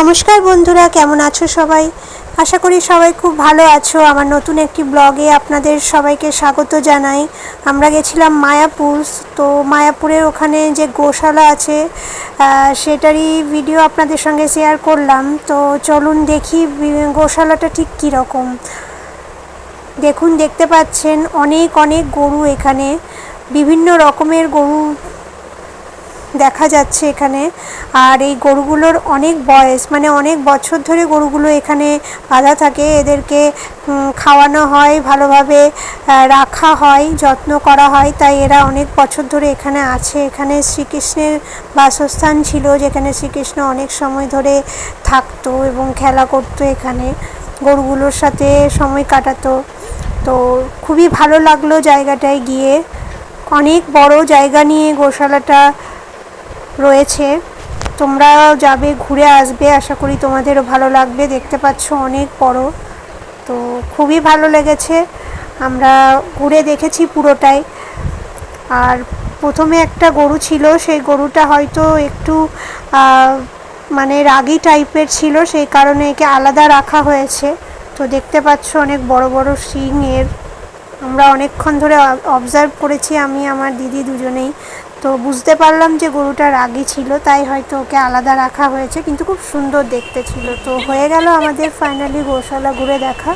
নমস্কার বন্ধুরা, কেমন আছো সবাই? আশা করি সবাই খুব ভালো আছো। আমার নতুন একটি ব্লগে আপনাদের সবাইকে স্বাগত জানাই। আমরা গেছিলাম মায়াপুর, তো মায়াপুরের ওখানে যে গোশালা আছে সেটারই ভিডিও আপনাদের সঙ্গে শেয়ার করলাম। তো চলুন দেখি গোশালাটা ঠিক কীরকম। দেখুন, দেখতে পাচ্ছেন অনেক অনেক গরু এখানে। বিভিন্ন রকমের গরু দেখা যাচ্ছে এখানে। আর এই গরুগুলোর অনেক বয়স মানে অনেক বছর ধরে গরুগুলো এখানে বাঁধা থাকে। এদেরকে খাওয়ানো হয়, ভালোভাবে রাখা হয়, যত্ন করা হয়। তাই এরা অনেক বছর ধরে এখানে আছে। এখানে শ্রীকৃষ্ণের বাসস্থান ছিল, যেখানে শ্রীকৃষ্ণ অনেক সময় ধরে থাকতো এবং খেলা করতো এখানে। গরুগুলোর সাথে সময় কাটাতো। তো খুবই ভালো লাগল জায়গাটায় গিয়ে। অনেক বড় জায়গা নিয়ে গোশালাটা রয়েছে। তোমরাও যাবে, ঘুরে আসবে, আশা করি তোমাদেরও ভালো লাগবে। দেখতে পাচ্ছ অনেক বড়। তো খুবই ভালো লেগেছে। আমরা ঘুরে দেখেছি পুরোটাই। আর প্রথমে একটা গরু ছিল, সেই গরুটা হয়তো একটু মানে রাগী টাইপের ছিল, সেই কারণে একে আলাদা রাখা হয়েছে। তো দেখতে পাচ্ছ অনেক বড় বড় শিং এর। আমরা অনেকক্ষণ ধরে অবজার্ভ করেছি, আমি, আমার দিদি দুজনেই। তো বুঝতে পারলাম যে গরুটা রাগী ছিল, তাই হয়তো ওকে আলাদা রাখা হয়েছে, কিন্তু খুব সুন্দর দেখতে ছিল। তো হয়ে গেল আমাদের ফাইনালি গোশালা ঘুরে দেখা।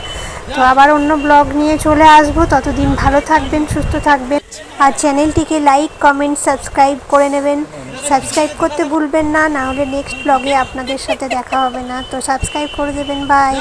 তো আবার অন্য ব্লগ নিয়ে চলে আসব। ততদিন ভালো থাকবেন, সুস্থ থাকবেন। আর চ্যানেলটিকে লাইক কমেন্ট সাবস্ক্রাইব করে নেবেন। সাবস্ক্রাইব করতে ভুলবেন না না হলে নেক্সট ব্লগে আপনাদের সাথে দেখা হবে না। তো সাবস্ক্রাইব করে দেবেন বাই